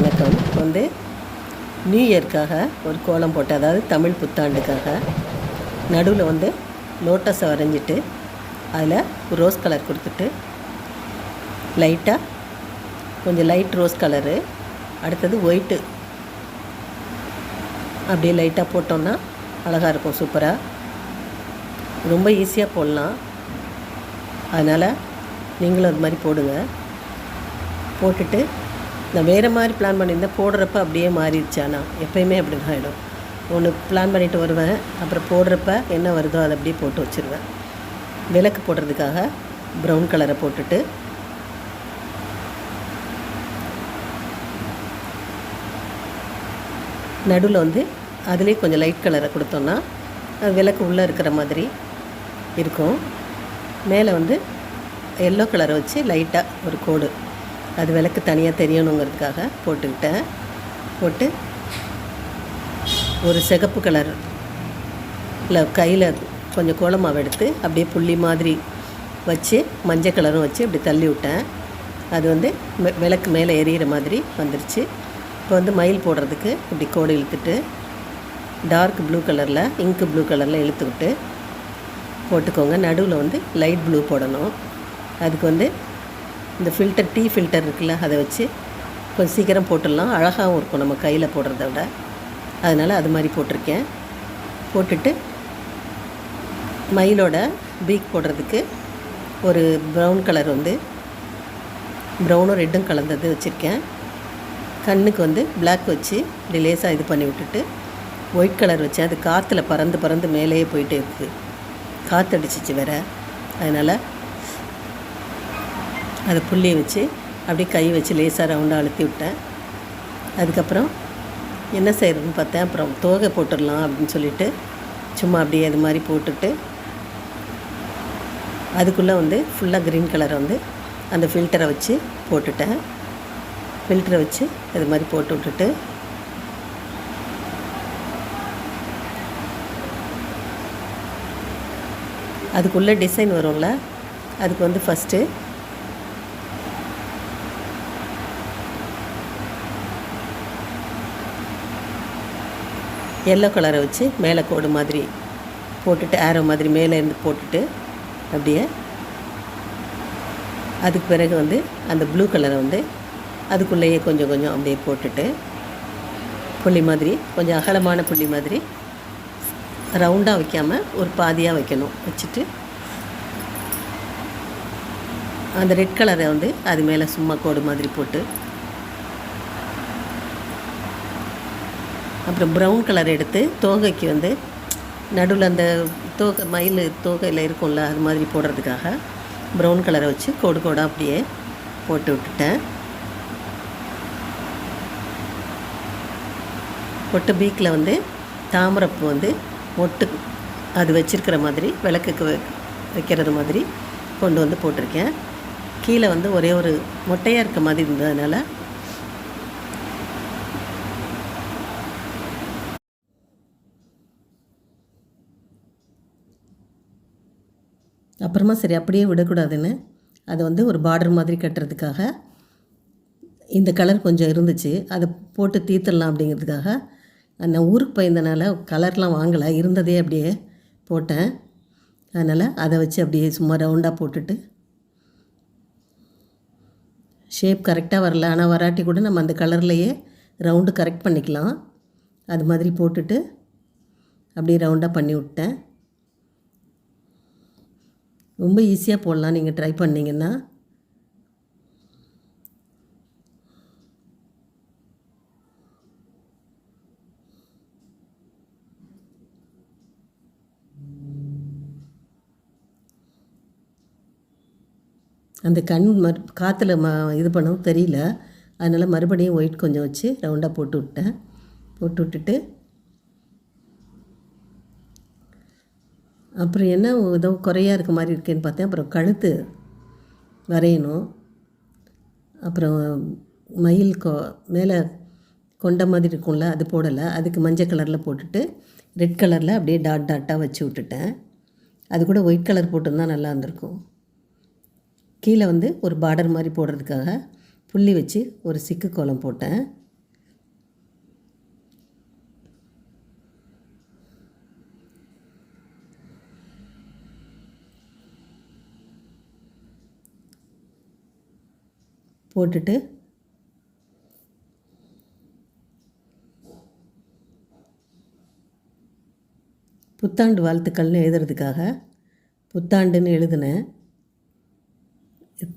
வணக்கம். வந்து நியூ இயர்க்காக ஒரு கோலம் போட்டு அதாவது தமிழ் புத்தாண்டுக்காக நடுவில் வந்து லோட்டஸை வரைஞ்சிட்டு அதில் ரோஸ் கலர் கொடுத்துட்டு லைட்டாக கொஞ்சம் லைட் ரோஸ் கலரு அடுத்தது ஒயிட்டு அப்படியே லைட்டாக போட்டோம்னா அழகாக இருக்கும் சூப்பராக ரொம்ப ஈஸியாக போடலாம். அதனால் நீங்களும் அது மாதிரி போடுங்க. போட்டுட்டு நான் வேறு மாதிரி பிளான் பண்ணியிருந்தேன் போடுறப்ப அப்படியே மாறிடுச்சு. ஆனால் எப்பயுமே அப்படி தான் ஆகிடும் ஒன்று பிளான் பண்ணிட்டு வருவேன் அப்புறம் போடுறப்ப என்ன வருதோ அதை அப்படியே போட்டு வச்சுருவேன். விளக்கு போடுறதுக்காக ப்ரௌன் கலரை போட்டுட்டு நடுவில் வந்து அதுலேயே கொஞ்சம் லைட் கலரை கொடுத்தோன்னா விளக்கு உள்ளே இருக்கிற மாதிரி இருக்கும். மேலே வந்து எல்லோ கலரை வச்சு லைட்டாக ஒரு கோடு அது விளக்கு தனியாக தெரியணுங்கிறதுக்காக போட்டுக்கிட்டேன். போட்டு ஒரு சிகப்பு கலர் இல்லை கையில் கொஞ்சம் கோலமாவை எடுத்து அப்படியே புள்ளி மாதிரி வச்சு மஞ்சள் கலரும் வச்சு இப்படி தள்ளி விட்டேன். அது வந்து மெ- விளக்கு மேலே எரியிற மாதிரி வந்துருச்சு. இப்போ வந்து மயில் போடுறதுக்கு இப்படி கோடு இழுத்துட்டு டார்க் ப்ளூ கலரில் இங்கு ப்ளூ கலரில் இழுத்துக்கிட்டு போட்டுக்கோங்க. நடுவில் வந்து லைட் ப்ளூ போடணும். அதுக்கு வந்து இந்த ஃபில்டர் டீ ஃபில்டர் இருக்குல்ல அதை வச்சு கொஞ்சம் சீக்கிரம் போட்டுடலாம். அழகாகவும் இருக்கும் நம்ம கையில் போடுறத விட. அதனால் அது மாதிரி போட்டிருக்கேன். போட்டுட்டு மயிலோட பீக் போடுறதுக்கு ஒரு ப்ரௌன் கலர் வந்து ப்ரௌனும் ரெட்டும் கலந்தது வச்சுருக்கேன். கண்ணுக்கு வந்து பிளாக் வச்சு இப்படி லேசாக இது பண்ணி விட்டுட்டு ஒயிட் கலர் வச்சேன் அது காற்றுல பறந்து பறந்து மேலேயே போயிட்டே இருக்குது காற்றடிச்சிச்சு வேற. அதனால் அதை புள்ளி வச்சு அப்படியே கை வச்சு லேசாக ரவுண்டாக அழுத்தி விட்டேன். அதுக்கப்புறம் என்ன செய்கிறதுன்னு பார்த்தேன். அப்புறம் தோகை போட்டுடலாம் அப்படின்னு சொல்லிட்டு சும்மா அப்படியே அது மாதிரி போட்டுட்டு அதுக்குள்ளே வந்து ஃபுல்லாக க்ரீன் கலரை வந்து அந்த ஃபில்டரை வச்சு போட்டுட்டேன். ஃபில்டரை வச்சு அது மாதிரி போட்டு விட்டுட்டு அதுக்குள்ளே டிசைன் வரும்ல அதுக்கு வந்து ஃபஸ்ட்டு எல்லோ கலரை வச்சு மேலே கோடு மாதிரி போட்டுட்டு ஆரோ மாதிரி மேலே இருந்து போட்டுட்டு அப்படியே அதுக்கு பிறகு வந்து அந்த ப்ளூ கலரை வந்து அதுக்குள்ளேயே கொஞ்சம் கொஞ்சம் அப்படியே போட்டுட்டு புள்ளி மாதிரி கொஞ்சம் அகலமான புள்ளி மாதிரி ரவுண்டாக வைக்காமல் ஒரு பாதியாக வைக்கணும். வச்சுட்டு அந்த ரெட் கலரை வந்து அது மேலே சும்மா கோடு மாதிரி போட்டு அப்புறம் ப்ரௌன் கலர் எடுத்து தோகைக்கு வந்து நடுவில் அந்த தோகை மயில் தோகையில் இருக்கும்ல அது மாதிரி போடுறதுக்காக ப்ரௌன் கலரை வச்சு கோடு கோடாக அப்படியே போட்டு விட்டுட்டேன். பொட்டு பீக்கில் வந்து தாமரைப்பூ வந்து மொட்டு அது வச்சுருக்கிற மாதிரி விளக்குக்கு வைக்கிறது மாதிரி கொண்டு வந்து போட்டிருக்கேன். கீழே வந்து ஒரே ஒரு மொட்டையாக இருக்க மாதிரி இருந்ததுனால அப்புறமா சரி அப்படியே விடக்கூடாதுன்னு அதை வந்து ஒரு பார்டர் மாதிரி கட்டுறதுக்காக இந்த கலர் கொஞ்சம் இருந்துச்சு. அதை போட்டு தீர்த்துடலாம் அப்படிங்கிறதுக்காக நான் ஊருக்கு போயிருந்தனால கலர்லாம் வாங்கலை. இருந்ததே அப்படியே போட்டேன். அதனால் அதை வச்சு அப்படியே சும்மா ரவுண்டாக போட்டுட்டு ஷேப் கரெக்டாக வரல. ஆனால் வராட்டி கூட நம்ம அந்த கலர்லேயே ரவுண்டு கரெக்ட் பண்ணிக்கலாம். அது மாதிரி போட்டுட்டு அப்படியே ரவுண்டாக பண்ணி விட்டேன் ரொம்ப ஈஸியாக போடலாம். நீங்கள் ட்ரை பண்ணிங்கன்னா. அந்த கண் மறு காற்றுல ம இது பண்ணவும் தெரியல. அதனால் மறுபடியும் ஒயிட் கொஞ்சம் வச்சு ரவுண்டாக போட்டு விட்டேன். போட்டு விட்டுட்டு அப்புறம் என்ன ஏதோ குறையாக இருக்க மாதிரி இருக்கேன்னு பார்த்தேன். அப்புறம் கழுத்து வரையணும். அப்புறம் மயில் கொ மேலே கொண்ட மாதிரி இருக்கும்ல அது போடலை. அதுக்கு மஞ்சள் கலரில் போட்டுட்டு ரெட் கலரில் அப்படியே டாட் டாட்டாக வச்சு விட்டுட்டேன். அது கூட ஒயிட் கலர் போட்டிருந்தா நல்லா இருந்திருக்கும். கீழே வந்து ஒரு பார்டர் மாதிரி போடுறதுக்காக புள்ளி வச்சு ஒரு சிக்கு கோலம் போட்டேன். போட்டுட்டு புத்தாண்டு வாழ்த்துக்கள்னு எழுதுறதுக்காக புத்தாண்டுன்னு எழுதினேன்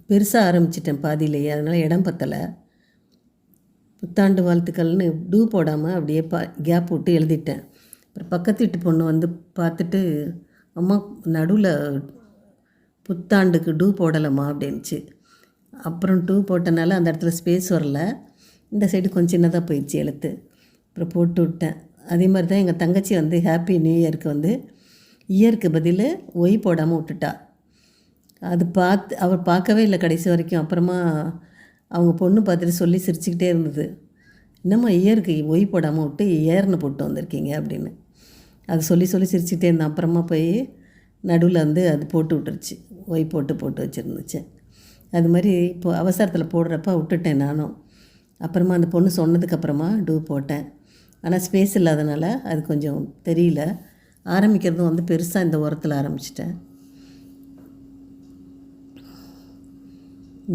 பெருசாக ஆரம்பிச்சிட்டேன் பாதியிலேயே அதனால் இடம் பத்தலை. புத்தாண்டு வாழ்த்துக்கள்னு டூ போடாமல் அப்படியே பா கேப் விட்டு எழுதிட்டேன். அப்புறம் பக்கத்து வீட்டு பொண்ணு வந்து பார்த்துட்டு அம்மா நடுவில் புத்தாண்டுக்கு டூ போடலைம்மா அப்படின்ச்சு அப்புறம் டூ போட்டனால அந்த இடத்துல ஸ்பேஸ் வரல. இந்த சைடு கொஞ்சம் சின்னதாக போயிடுச்சு எழுத்து. அப்புறம் போட்டு விட்டேன். அதே மாதிரி தான் எங்கள் தங்கச்சி வந்து ஹாப்பி நியூ இயருக்கு வந்து இயருக்கு பதில் ஒய் போடாமல் விட்டுட்டா. அது பார்த்து அவர் பார்க்கவே இல்லை கடைசி வரைக்கும். அப்புறமா அவங்க பொண்ணு பார்த்துட்டு சொல்லி சிரிச்சுக்கிட்டே இருந்தது. என்னம்மா இயருக்கு ஒய் போடாமல் விட்டு ஏர்னு போட்டு வந்திருக்கீங்க அப்படின்னு. அது சொல்லி சொல்லி சிரிச்சுக்கிட்டே இருந்தேன். அப்புறமா போய் நடுவில் வந்து அது போட்டு விட்டுருச்சு. ஒய் போட்டு போட்டு வச்சுருந்துச்சு. அது மாதிரி இப்போ அவசரத்தில் போடுறப்ப விட்டுட்டேன் நானும். அப்புறமா அந்த பொண்ணு சொன்னதுக்கப்புறமா டூ போட்டேன். ஆனால் ஸ்பேஸ் இல்லாதனால அது கொஞ்சம் தெரியல. ஆரம்பிக்கிறதும் வந்து பெருசாக இந்த உரத்தில் ஆரம்பிச்சிட்டேன்.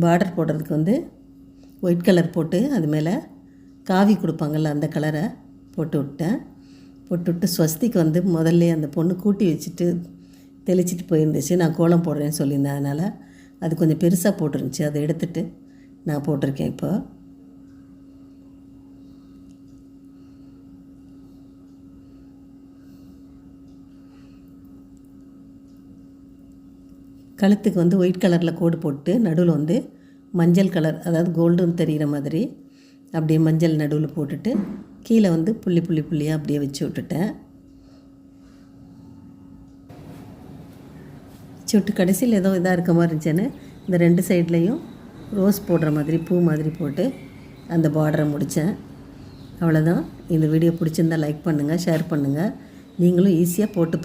பார்டர் போடுறதுக்கு வந்து ஒயிட் கலர் போட்டு அது மேலே காவி கொடுப்பாங்கள்ல அந்த கலரை போட்டு விட்டேன். போட்டு விட்டு ஸ்வஸ்திக்கு வந்து முதல்ல அந்த பொண்ணு கூட்டி வச்சுட்டு தெளிச்சிட்டு போயிருந்துச்சு. நான் கோலம் போடுறேன்னு சொல்லியிருந்தேன் அதனால். அது கொஞ்சம் பெருசாக போட்டுருந்துச்சு. அதை எடுத்துட்டு நான் போட்டிருக்கேன் இப்போ. கழுத்துக்கு வந்து ஒயிட் கலரில் கோடு போட்டு நடுவில் வந்து மஞ்சள் கலர் அதாவது கோல்டுன்னு தெரிகிற மாதிரி அப்படியே மஞ்சள் நடுவில் போட்டுட்டு கீழே வந்து புள்ளி புள்ளி புள்ளியாக அப்படியே வச்சு விட்டுட்டேன். சொட்டு கடைசியில் ஏதோ இதாக இருக்க மாதிரி இருந்துச்சுன்னு இந்த ரெண்டு சைட்லேயும் ரோஸ் போடுற மாதிரி பூ மாதிரி போட்டு அந்த பார்டரை முடித்தேன் அவ்வளோதான் இந்த வீடியோ பிடிச்சிருந்தா லைக் பண்ணுங்கள் ஷேர் பண்ணுங்கள் நீங்களும் ஈஸியாக போட்டு